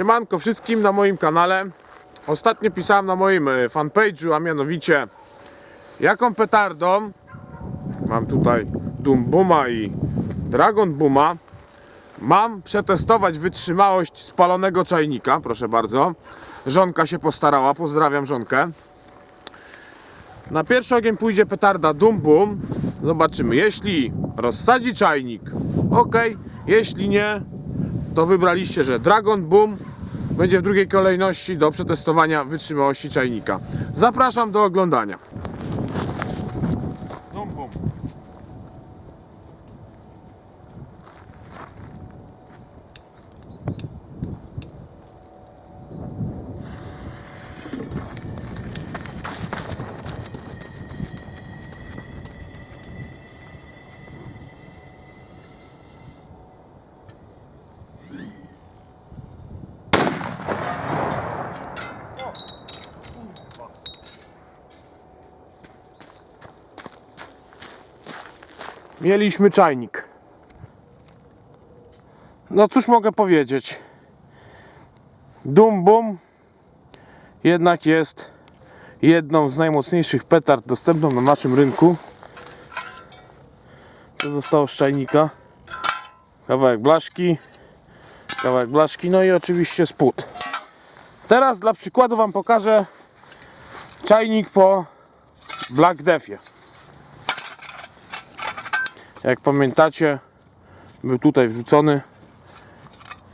Siemanko wszystkim na moim kanale. Ostatnio pisałem na moim e, fanpage'u, a mianowicie jaką petardą mam tutaj Doom Booma i Dragon Booma mam przetestować wytrzymałość spalonego czajnika, proszę bardzo. Żonka się postarała, pozdrawiam żonkę. Na pierwszy ogień pójdzie petarda Doom Boom. Zobaczymy, jeśli rozsadzi czajnik, ok, jeśli nie, to wybraliście, że Dragon Boom będzie w drugiej kolejności do przetestowania wytrzymałości czajnika. Zapraszam do oglądania. Boom. Mieliśmy czajnik. No cóż mogę powiedzieć. Dum Bum jednak jest jedną z najmocniejszych petard dostępną na naszym rynku. To zostało z czajnika. Kawałek blaszki, kawałek blaszki, no i oczywiście spód. Teraz dla przykładu Wam pokażę czajnik po Black Deathie. Jak pamiętacie, był tutaj wrzucony.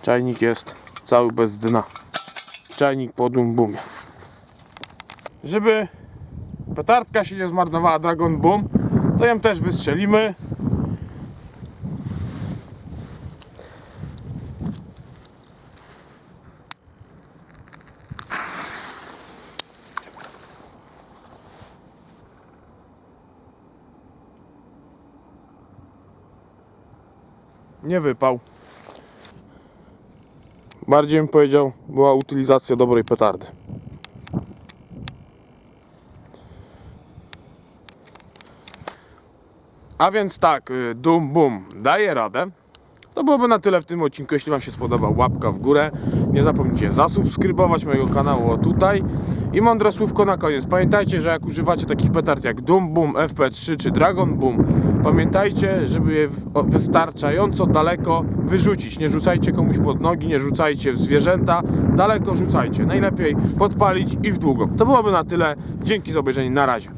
Czajnik jest cały bez dna. Czajnik po Doom Boomie. Żeby petardka się nie zmarnowała Dragon Boom, to ją też wystrzelimy. Nie wypał. Bardziej bym powiedział, była utylizacja dobrej petardy. A więc tak, y, Doom Boom daje radę. To byłoby na tyle w tym odcinku. Jeśli Wam się spodobał, łapka w górę. Nie zapomnijcie zasubskrybować mojego kanału tutaj. I mądre słówko na koniec. Pamiętajcie, że jak używacie takich petard jak Doom Boom, FP3 czy Dragon Boom, pamiętajcie, żeby je wystarczająco daleko wyrzucić. Nie rzucajcie komuś pod nogi, nie rzucajcie w zwierzęta. Daleko rzucajcie. Najlepiej podpalić i w długo. To byłoby na tyle. Dzięki za obejrzenie. Na razie.